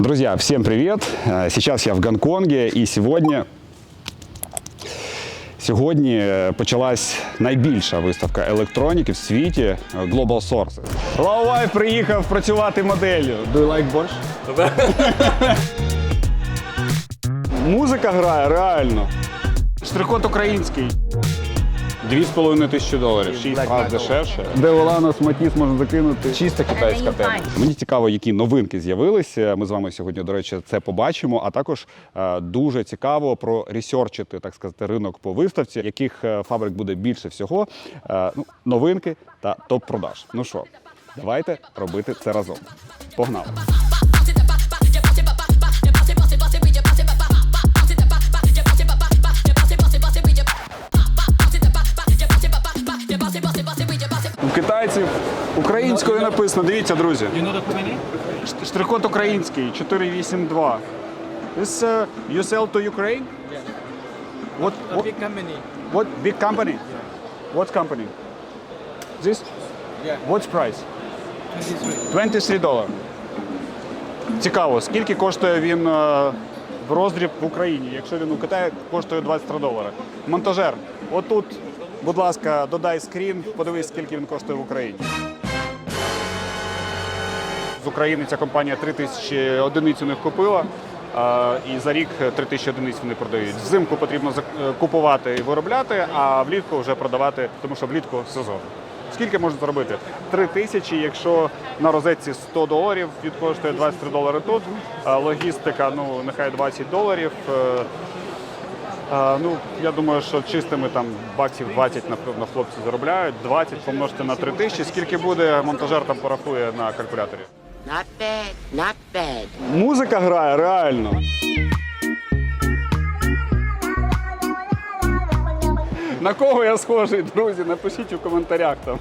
Друзья, всем привет! Э, Сейчас я в Гонконге и сьогодні, сьогодні е, почалась найбільша виставка електроніки в світі е, Global Sources. Лаувай приїхав працювати моделлю. Do you like борщ? Музика грає реально. Штрих-код український. Дві з половиною тисячі доларів, шість разів дешевше. Де Оланос Матіс можна закинути. Чиста китайська тема. Мені цікаво, які новинки з'явилися. Ми з вами сьогодні, до речі, це побачимо. А також е, дуже цікаво про ресерчити, так сказати, ринок по виставці, яких е, фабрик буде більше всього. Е, ну, новинки та топ-продаж. Ну що, давайте робити це разом. Погнали! Українською написано. Дивіться, друзі. Штрих-код український 482. This uh, you sell to Ukraine? What, A what, big company. what big company? What company? This? Yeah. What's price? 23. 23 долари. Цікаво, скільки коштує він е, в роздріб в Україні, якщо він у Китаї коштує 23 долари. Монтажер, отут, будь ласка, додай скрін, подивись, скільки він коштує в Україні. З України ця компанія 3 тисячі одиниць у них купила. І за рік 3 тисячі одиниць вони продають. Взимку потрібно е, купувати і виробляти, а влітку вже продавати, тому що влітку сезон. Скільки можна зробити? 3 тисячі, якщо на розетці 100 доларів, від коштує 23 долари тут. Логістика, ну нехай 20 доларів. Е, Ну, я думаю, що чистими там баксів 20, напевно, хлопці заробляють. 20 помножити на 3 тисячі. Скільки буде, монтажер там порахує на калькуляторі. Not bad, not bad. Музика грає реально. На кого я схожий, друзі? Напишіть у коментарях там.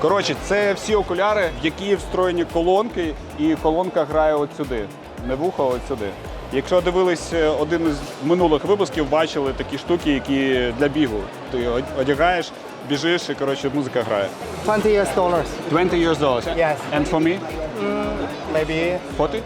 Коротше, це всі окуляри, в які встроєні колонки, і колонка грає от сюди. Не вухо, а от сюди. Якщо дивились е, один із минулих випусків, бачили такі штуки, які для бігу. Ти одягаєш, біжиш і коротше музика грає. 20 US dollars, 20 years dollars. Yes. And for me? Maybe 40?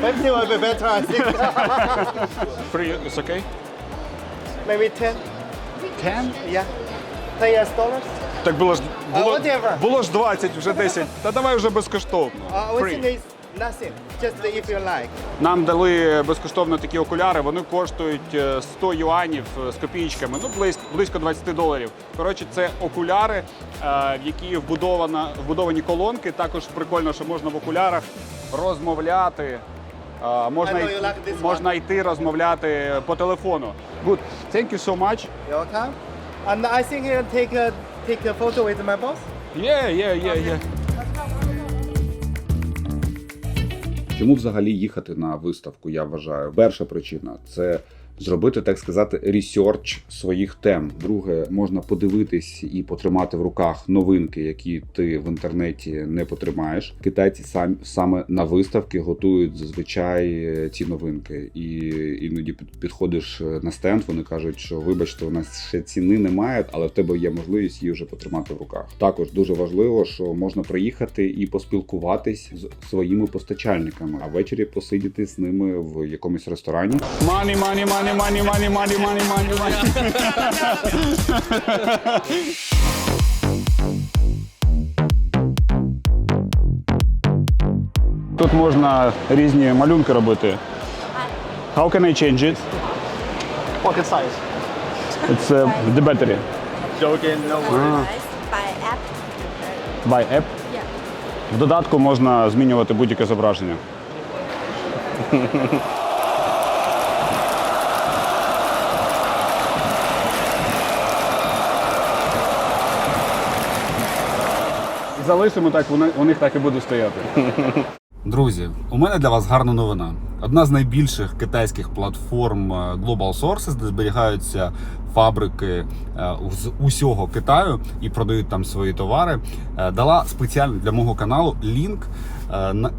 50 will be better, I think. You, it's okay? maybe 10, 10? yeah. 10 US dollars. Так було ж А було, whatever. було ж 20, вже 10. Та давай вже безкоштовно. Uh, Free. within is nothing, just if you like. Нам дали безкоштовно такі окуляри, вони коштують е, 100 юанів е, з копійками, ну близько, близько 20 доларів. Коротше, це окуляри, е, в які вбудована, вбудовані колонки. Також прикольно, що можна в окулярах розмовляти. е, Можна, like можна йти розмовляти по телефону. Good. Thank you so much. You're welcome. And I think you take a, take a photo with my boss. Yeah, yeah, yeah, yeah. Чому взагалі їхати на виставку? Я вважаю. Перша причина це зробити, так сказати, ресерч своїх тем. Друге, можна подивитись і потримати в руках новинки, які ти в інтернеті не потримаєш. Китайці самі саме на виставки готують зазвичай е, ці новинки. І іноді підходиш е, на стенд, вони кажуть, що вибачте, у нас ще ціни немає, але в тебе є можливість її вже потримати в руках. Також дуже важливо, що можна приїхати і поспілкуватись з своїми постачальниками, а ввечері посидіти з ними в якомусь ресторані. Мані, мані, мані, мані, мані, мані, мані, мані, мані. Тут можна різні малюнки робити. How can I change it? Pocket size. It's uh, the battery. Joking, no worries. by app. By app. Yeah. В додатку можна змінювати будь-яке зображення. Залишимо так, вони, у них так і буде стояти. Друзі, у мене для вас гарна новина. Одна з найбільших китайських платформ е, Global Sources, де зберігаються фабрики е, з усього Китаю і продають там свої товари, е, дала спеціально для мого каналу лінк.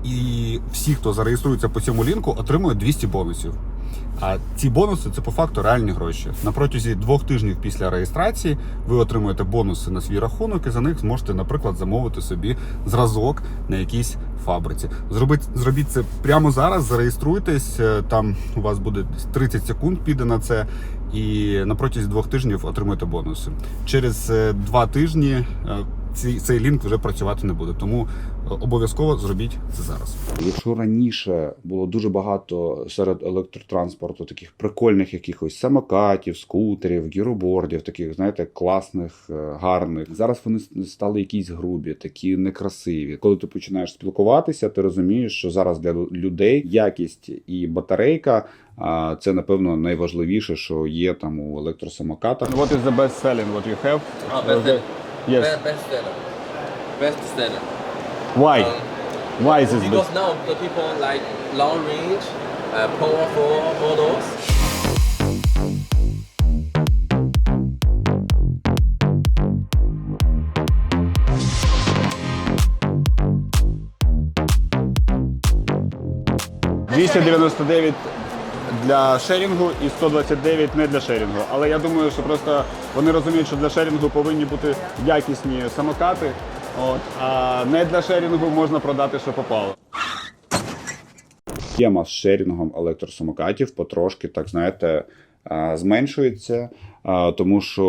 І всі, хто зареєструється по цьому лінку, отримують 200 бонусів. А ці бонуси це по факту реальні гроші. На протязі двох тижнів після реєстрації ви отримуєте бонуси на свій рахунок і за них зможете, наприклад, замовити собі зразок на якійсь фабриці. Зробіть, зробіть це прямо зараз, зареєструйтесь. е, Там у вас буде десь 30 секунд піде на це. І на протязі двох тижнів отримуєте бонуси. Через е, два тижні е, цей лінк вже працювати не буде. Тому обов'язково зробіть це зараз. Якщо раніше було дуже багато серед електротранспорту таких прикольних якихось самокатів, скутерів, гіробордів, таких, знаєте, класних, е, гарних. Зараз вони стали якісь грубі, такі некрасиві. Коли ти починаєш спілкуватися, ти розумієш, що зараз для людей якість і батарейка. А це напевно найважливіше, що є там у електросамокатах. What is the best selling what you have? Oh, best seller. Yes. Best seller. Best seller. Why? Why is this because now the people like long range, uh, powerful models. – 299 для шерінгу і 129 не для шерінгу. Але я думаю, що просто вони розуміють, що для шерінгу повинні бути якісні самокати. От, а не для шерінгу можна продати, що попало. Тема з шерінгом електросамокатів потрошки, так знаєте, зменшується, тому що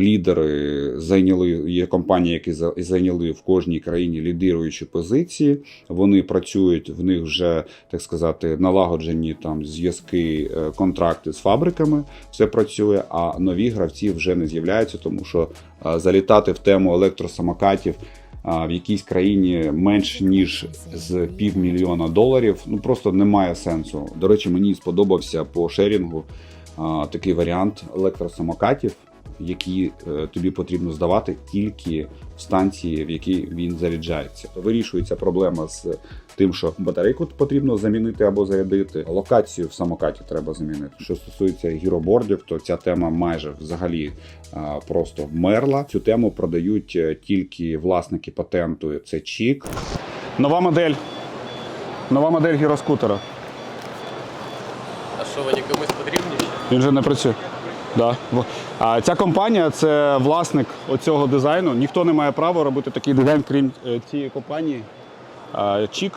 лідери зайняли є компанії, які зайняли в кожній країні лідируючі позиції. Вони працюють в них вже так сказати налагоджені там зв'язки, е, контракти з фабриками. Все працює. А нові гравці вже не з'являються, тому що е, залітати в тему електросамокатів в якійсь країні менш ніж з півмільйона доларів. Ну просто немає сенсу. До речі, мені сподобався по шерінгу такий варіант електросамокатів, які е, тобі потрібно здавати тільки в станції, в якій він заряджається. Вирішується проблема з тим, що батарейку потрібно замінити або зарядити. Локацію в самокаті треба замінити. Що стосується гіробордів, то ця тема майже взагалі просто вмерла. Цю тему продають е, тільки власники патенту. Це Чік. Нова модель. Нова модель гіроскутера. А що вони комусь потрібні? Він вже не працює. Да. А ця компанія це власник оцього дизайну. Ніхто не має права робити такий дизайн, крім е, цієї компанії Чік.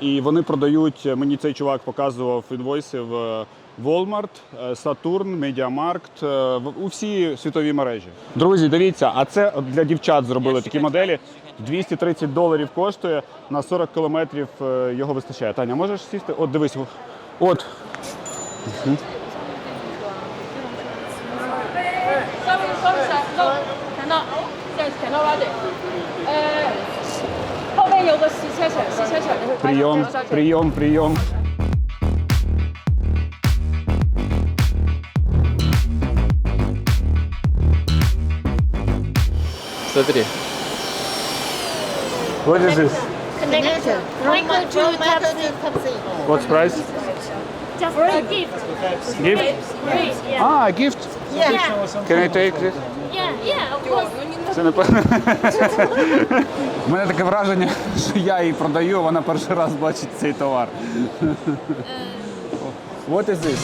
І вони продають. Мені цей чувак показував інвойси в Walmart, е, Saturn, Mediamarkt, е, у всі світові мережі. Друзі, дивіться, а це для дівчат зробили такі моделі. 230 доларів коштує на 40 кілометрів е, його вистачає. Таня, можеш сісти? От дивись. От 稍看到，这样看到哪里？呃，后面有个洗车场，洗车场你会发现 Прийом, 这个小姐 прийом, прийом. Смотри. What is this? Connector. Michael to Type C. What's price? Just a gift. Gift? Free. Yeah. Ah, gift. Yeah. Can I take this? Yeah. Yeah. Of course. Це не У мене таке враження, що я її продаю, вона перший раз бачить цей товар. What is this?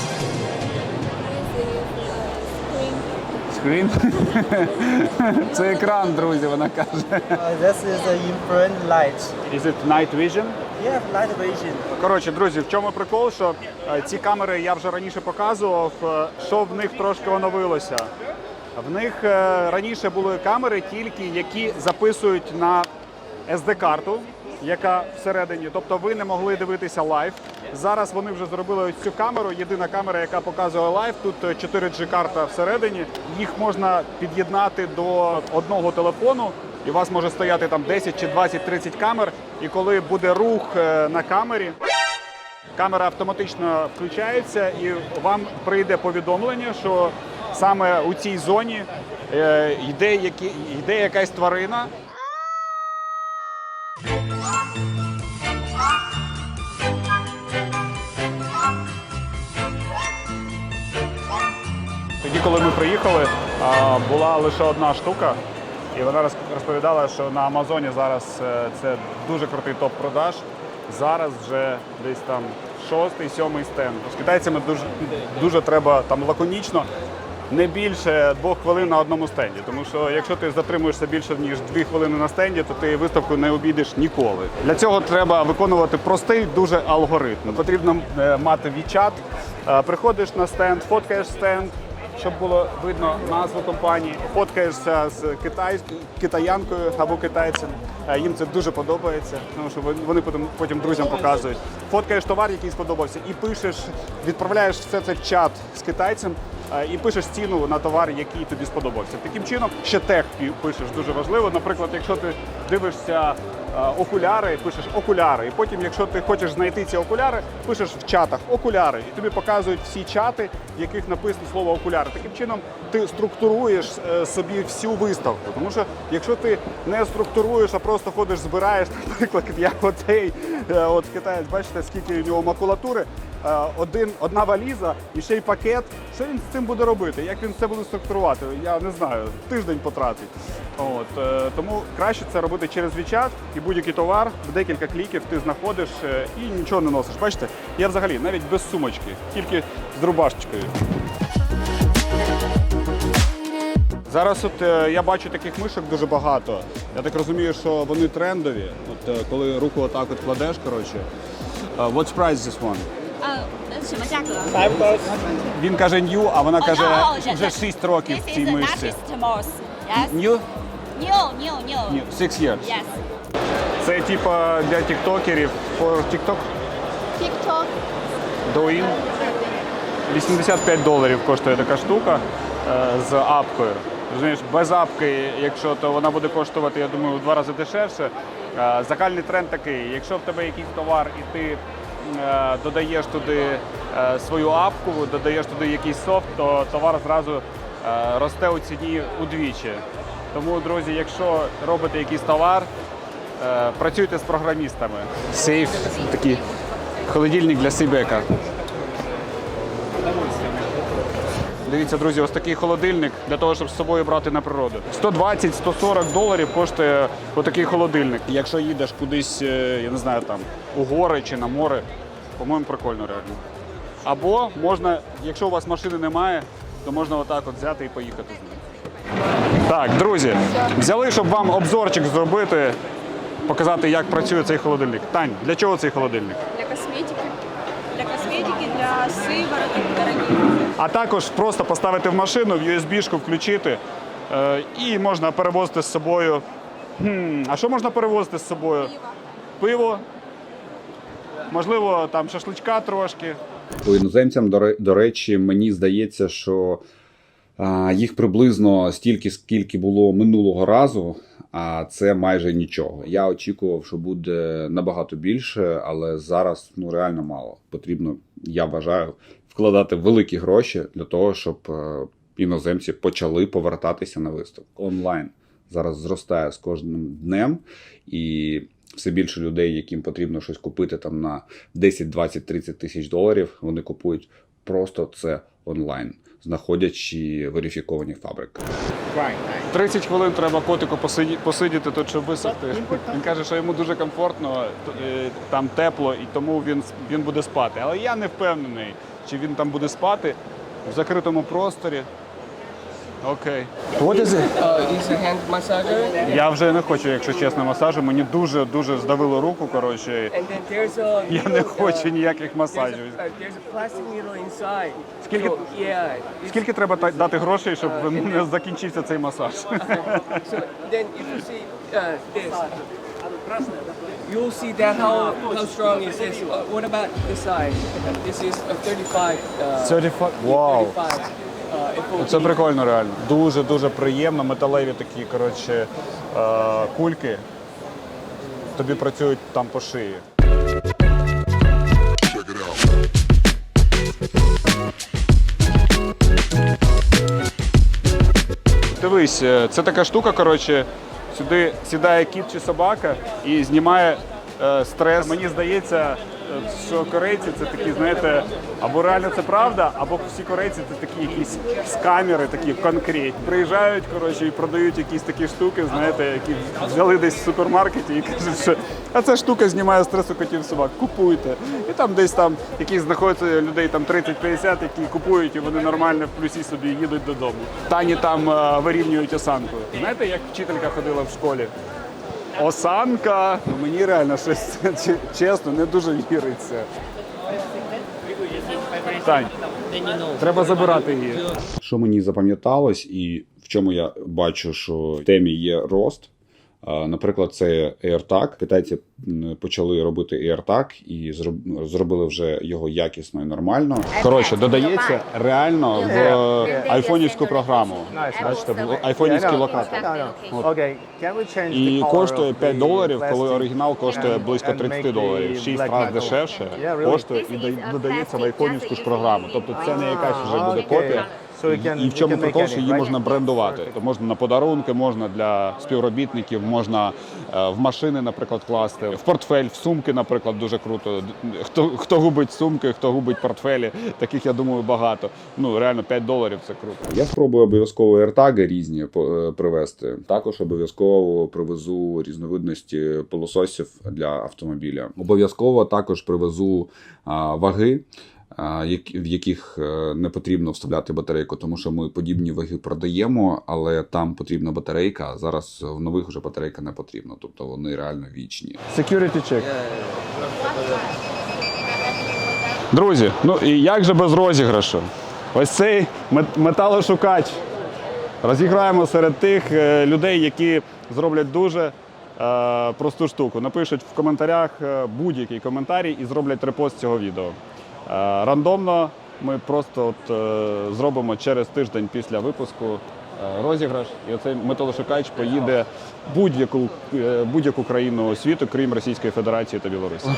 Screen? Це екран, друзі, вона каже. Uh, this is the infrared light. Is it night vision? Коротше, друзі, в чому прикол, що е, ці камери я вже раніше показував, е, що в них трошки оновилося. В них е, раніше були камери тільки, які записують на SD-карту, яка всередині. Тобто ви не могли дивитися лайв. Зараз вони вже зробили ось цю камеру. Єдина камера, яка показує лайв. Тут е, 4G карта всередині. Їх можна під'єднати до одного телефону. І у вас може стояти там 10 чи 20, 30 камер. І коли буде рух е, на камері, камера автоматично включається, і вам прийде повідомлення, що саме у цій зоні е, йде, які, йде якась тварина. Коли ми приїхали, була лише одна штука, і вона розповідала, що на Амазоні зараз е, це дуже крутий топ-продаж. Зараз вже десь там шостий, сьомий стенд. З китайцями дуже, дуже треба там лаконічно. Не більше двох хвилин на одному стенді, тому що якщо ти затримуєшся більше ніж дві хвилини на стенді, то ти виставку не обійдеш ніколи. Для цього треба виконувати простий дуже алгоритм. Потрібно е, мати WeChat, Е, Приходиш на стенд, фоткаєш стенд, щоб було видно назву компанії, фоткаєшся з китай, китаянкою або китайцем. Е, Їм це дуже подобається, тому що вони- потім, потім друзям показують. Фоткаєш товар, який сподобався, і пишеш, відправляєш все це в чат з китайцем. е, І пишеш ціну на товар, який тобі сподобався. Таким чином, ще пі- пишеш дуже важливо. Наприклад, якщо ти дивишся е, окуляри, пишеш окуляри. І потім, якщо ти хочеш знайти ці окуляри, пишеш в чатах окуляри, і тобі показують всі чати, в яких написано слово окуляри. Таким чином ти структуруєш е, собі всю виставку. Тому що якщо ти не структуруєш, а просто ходиш, збираєш, наприклад, як оцей е, от китаєць, бачите, скільки у нього макулатури. е, Один, одна валіза і ще й пакет. Що він з цим буде робити? Як він це буде структурувати? Я не знаю. Тиждень потратить. От тому краще це робити через WeChat і будь-який товар в декілька кліків ти знаходиш і нічого не носиш. Бачите, я взагалі навіть без сумочки, тільки з рубашечкою працюють. Зараз от е, я бачу таких мишок дуже багато. Я так розумію, що вони трендові. От е, коли руку отак от кладеш, коротше. Е, what's price this one? Він каже new, а вона каже вже 6 років в цій мишці. New? New, new, new. Six years. Yes. Це типа для тіктокерів. For TikTok? TikTok. Douyin? 85 доларів коштує така штука е, з апкою. Розумієш, без апки, якщо то вона буде коштувати, я думаю, в два рази дешевше. Е, Загальний тренд такий: якщо в тебе якийсь товар і ти е, додаєш туди свою апку, додаєш туди якийсь софт, то товар зразу росте у ціні удвічі. Тому, друзі, якщо робите якийсь товар, працюйте з програмістами. Сейф такий холодильник для Сейбека. Дивіться, друзі, ось такий холодильник для того, щоб з собою брати на природу. 120-140 доларів коштує отакий холодильник. Якщо їдеш кудись, е, я не знаю, там у гори чи на море, по-моєму, прикольно реально. Або можна, якщо у вас машини немає, то можна отак от взяти і поїхати з ним. Так, друзі, взяли, щоб вам обзорчик зробити, показати, як працює цей холодильник. Тань, для чого цей холодильник? Для косметики. Для косметики, для сывороток дорогих. А також просто поставити в машину, в USB-шку включити е, і можна перевозити з собою. А що можна перевозити з собою? Пиво. Можливо, там шашличка трошки. По іноземцям, до, речі, мені здається, що їх приблизно стільки, скільки було минулого разу, а це майже нічого. Я очікував, що буде набагато більше, але зараз ну реально мало. Потрібно, я вважаю, вкладати великі гроші для того, щоб е, іноземці почали повертатися на виставку онлайн. Зараз зростає з кожним днем, і все більше людей, яким потрібно щось купити там на 10, 20, 30 тисяч доларів, вони купують просто це онлайн, знаходячи верифіковані фабрики. 30 хвилин треба котику посиді- посидіти тут, щоб висохти. Він каже, що йому дуже комфортно, е, там тепло, і тому він, він буде спати. Але я не впевнений, чи він там буде спати в закритому просторі. Окей. What is it? Uh, it's a hand massager. Я вже не хочу, якщо чесно, масажу. Мені дуже дуже здавило руку. Коротше, And then there's a я needle, не uh, хочу ніяких There's масажів. a, uh, there's a plastic needle inside. Скільки- So, yeah. it's- Скільки треба та- дати грошей, щоб в мене закінчився цей масаж? So then if you see uh, this, you'll see that how how strong is this. What about this side? This is a 35. Uh, 35? Вау. 35. Uh, FOB. Це прикольно, реально. Дуже дуже приємно. Металеві такі коротше, е, кульки. Тобі працюють там по шиї. Дивись, е, це така штука, коротше, сюди сідає кіт чи собака і знімає е, стрес. Мені здається, що корейці це такі, знаєте, або реально це правда, або всі корейці це такі якісь скамери, такі конкретні. Приїжджають, коротше, і продають якісь такі штуки, знаєте, які взяли десь в супермаркеті і кажуть, що а ця штука знімає стресу котів собак, купуйте. І там десь там якісь знаходяться людей там 30-50, які купують, і вони нормально в плюсі собі їдуть додому. Тані там е, вирівнюють осанку. Знаєте, як вчителька ходила в школі? Осанка. Ну, мені реально щось чесно не дуже віриться. Тань, треба забирати її. Що мені запам'яталось, і в чому я бачу, що в темі є рост. Наприклад, це AirTag. Китайці почали робити AirTag і зроб- зробили вже його якісно і нормально. Коротше, додається реально в айфонівську програму. Бачите, в айфонівський локатор. І коштує of 5 доларів, коли оригінал коштує близько and 30 доларів. 6 black разів дешевше коштує і да- додається в айфонівську ж програму. Тобто це не якась вже буде копія. So you can- І в чому прикол, що її можна брендувати. То можна на подарунки, можна для співробітників, можна е, в машини, наприклад, класти, в портфель, в сумки, наприклад, дуже круто. Хто хто губить сумки, хто губить портфелі, таких я думаю багато. Ну реально 5 доларів це круто. Я спробую обов'язково AirTag різні е, привезти. Також обов'язково привезу різновидності пилососів для автомобіля. Обов'язково також привезу а, ваги. В яких е, не потрібно вставляти батарейку, тому що ми подібні ваги продаємо, але там потрібна батарейка. а Зараз в нових вже батарейка не потрібна, тобто вони реально вічні. Security check. Друзі, ну і як же без розіграшу? Ось цей мет- металошукач розіграємо серед тих е, людей, які зроблять дуже е, просту штуку. Напишуть в коментарях будь-який коментарій і зроблять репост цього відео. Е, рандомно ми просто от, е, зробимо через тиждень після випуску е, розіграш, і оцей металошукач поїде будь-яку, е, будь-яку країну світу, крім Російської Федерації та Білорусі.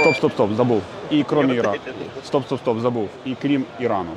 Стоп, стоп, стоп, забув. І крім Ірану. Стоп, стоп, стоп, забув. І крім Ірану.